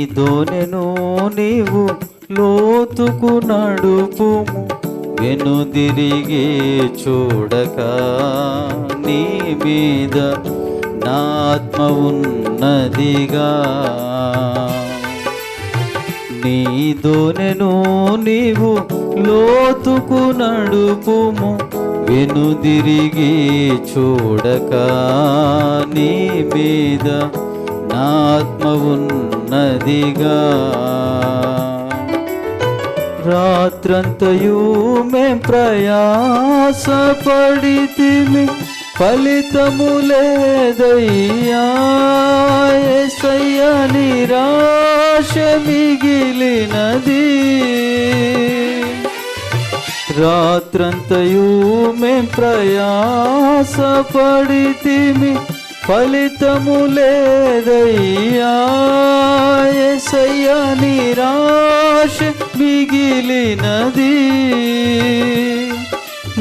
నీ దోనెను నీవు లోతుకు నడుపు వెను తిరిగి చూడక నీ మీద నా ఆత్మ ఉన్నదిగా. నీ దోనెను నీవు లోతుకు నడుపు వెను తిరిగి చూడక నీ మీద నా ఆత్మ ఉన్నదిగా రాత్రంతయు మేం ప్రయాసపడితిమి ఫలితము లేదయ్యా. యేసయ్య నిరాశ మిగిలినది. రాత్రంతయు మేం ప్రయాసపడితిమి ఫలితము లేదయ్యా యేసయ్య నిరాశ మిగిలినది.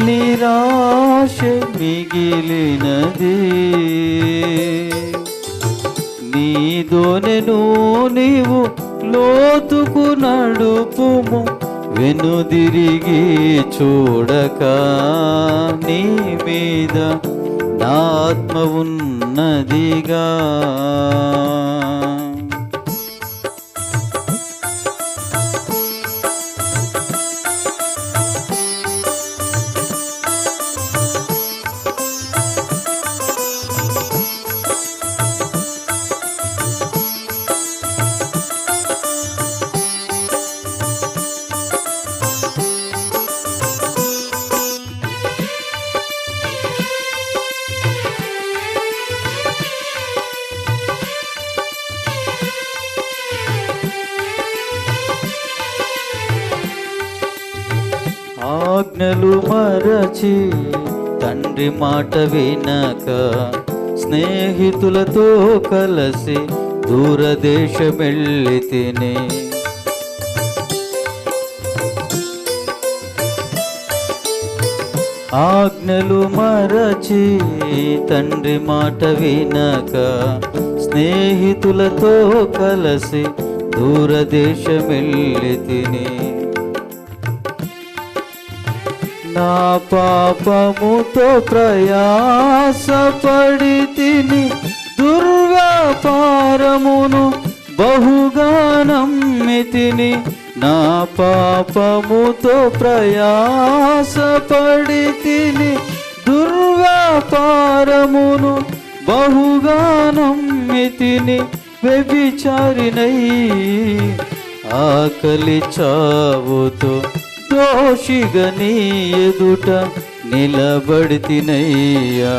నిరాశ మిగిలినది. నీదోనెను నీవు లోతుకు నడుపుము వెనుదిరిగి చూడక నీ మీద నా ఆత్మ ఉన్నదిగా మరచి తండ్రి మాట వినక స్నేహితులతో కలిసి దూరదేశమెళ్ళి తిని. ఆజ్ఞలు మరచి తండ్రి మాట వినక స్నేహితులతో కలిసి దూరదేశమెళ్ళి తిని. నా పాపముతో ప్రయాసపడి తిని దుర్వ్యాపారమును బహుగా నమ్మి నా పాపముతో ప్రయాసపడి తిని దుర్వ్యాపారమును బహుగా నమ్మి వ్యభిచారినై ఆకలి చావుతో దోషిగా నీ ఎదుట నిలబడితినయ్యా.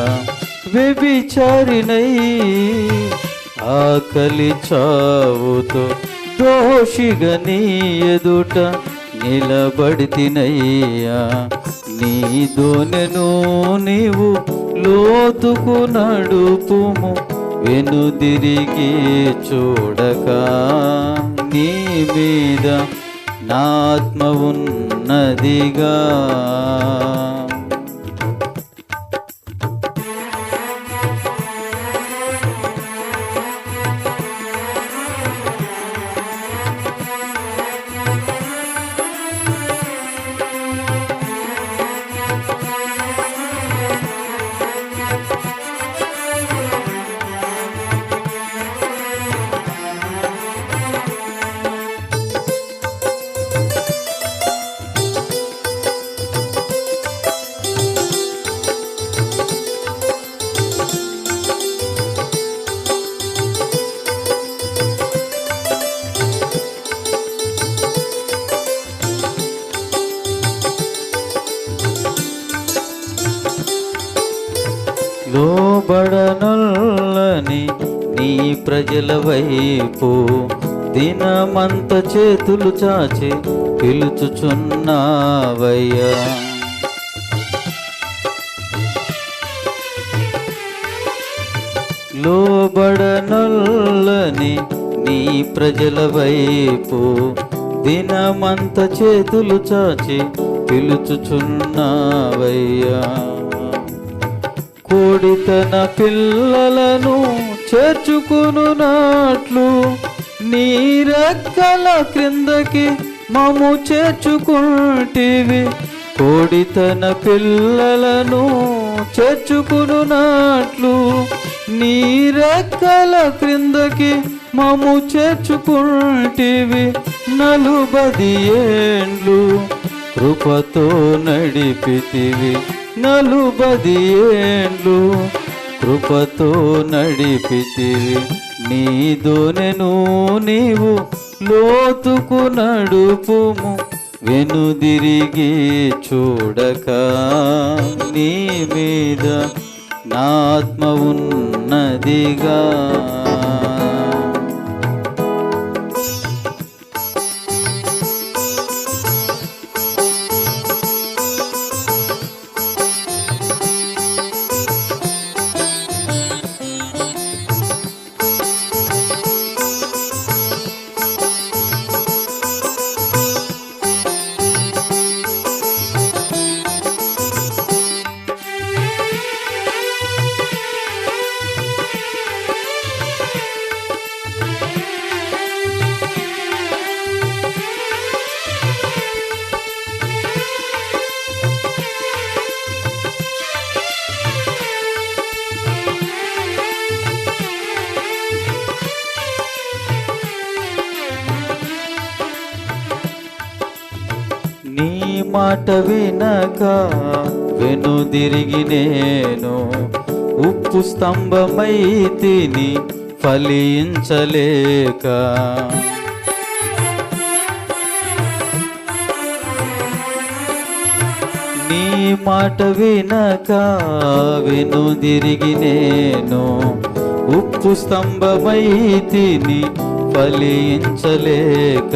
వ్యభిచారినై ఆకలి చావుతో దోషిగా నీ ఎదుట నిలబడితినయ్యా. నీదోనెను నీవు లోతుకు నడుపుము వెనుదిరిగి చూడక నీ మీద నాత్మ ఉన్నదిగా. లోబడనుల్లని నీ ప్రజల వైపు దినమంత చేతులు చాచి పిలుచుచున్నావయ్యా. లోబడనుల్లని నీ ప్రజల వైపు దినమంత చేతులు చాచి పిలుచుచున్నావయ్యా. కోడి తన పిల్లలను చేర్చుకునున్నట్లు నీ రెక్కల క్రిందకి మము చేర్చుకుంటివి. కోడి తన పిల్లలను చేర్చుకునున్నట్లు నీ రెక్కల క్రిందకి మము చేర్చుకుంటివి. నలుబది ఏండ్లు కృపతో నడిపితివి. నలుబది ఏండ్లు కృపతో నడిపితివి నీదోనెను నీవు లోతుకు నడుపుము. వెనుదిరిగి చూడక నీ మీద నాత్మ ఉన్నదిగా. నీ మాట వినక వెనుదిరిగి నేను ఉప్పు స్తంభమై తిని ఫలించలేక. నీ మాట వినక వెనుదిరిగి నేను ఉప్పు స్తంభమై తిని ఫలించలేక.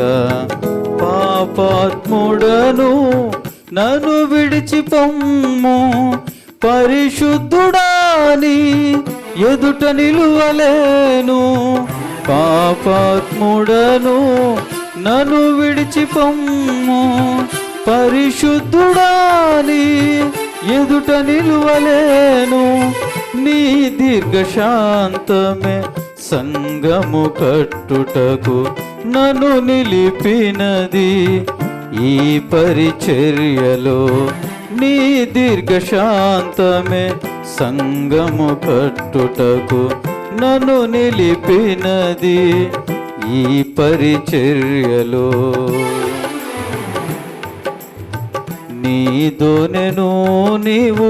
పాపాత్ముడను నన్ను విడిచి పొమ్ము పరిశుద్ధుడాని ఎదుట నిలువలేను. పాపాత్ముడను నన్ను విడిచి పొమ్ము పరిశుద్ధుడాని ఎదుట నిలువలేను. నీ దీర్ఘశాంతమే సంగము కట్టుటకు నన్ను నిలిపినది ఈ పరిచర్యలో నీ దీర్ఘశాంతమే సంగము కట్టుటకు నన్ను నిలిపినది ఈ పరిచర్యలో. నీదోనెను నీవు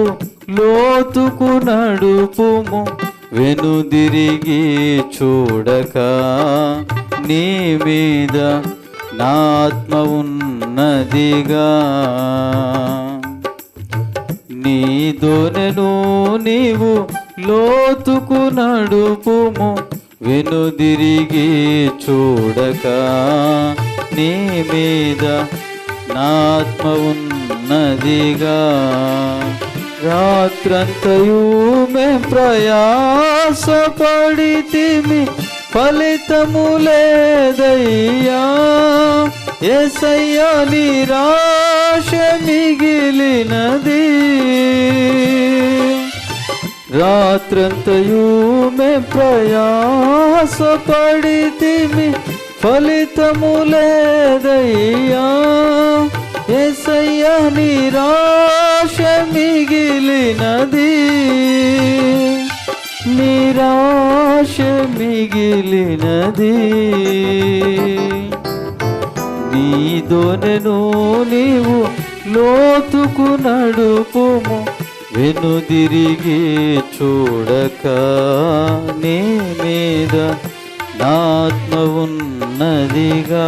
లోతుకు నడుపుము వెనుదిరిగి చూడక నీ మీద నాత్మ ఉన్నదిగా. నీ దొరను నీవు లోతుకు నడుపుము వెనుదిరిగి చూడక. నీ మీద నాత్మ ఉన్నదిగా. రాత్రంతయు మే ప్రయాసపడితిమి ఫలితము లేదయ్యా. ఎసయ్యా నిరాశ మిగిలినది. రాత్రంతయు మే ప్రయాసపడితిమి. ఫలితము లేదయ్యా. ఎసయ్యా నిరాశ మిగిలినది. నిరాశ మిగిలినది. నీదోనెను నీవు లోతుకు నడుపుము వెనుదిరిగి చూడక నీ మీద నాత్మ ఉన్నదిగా.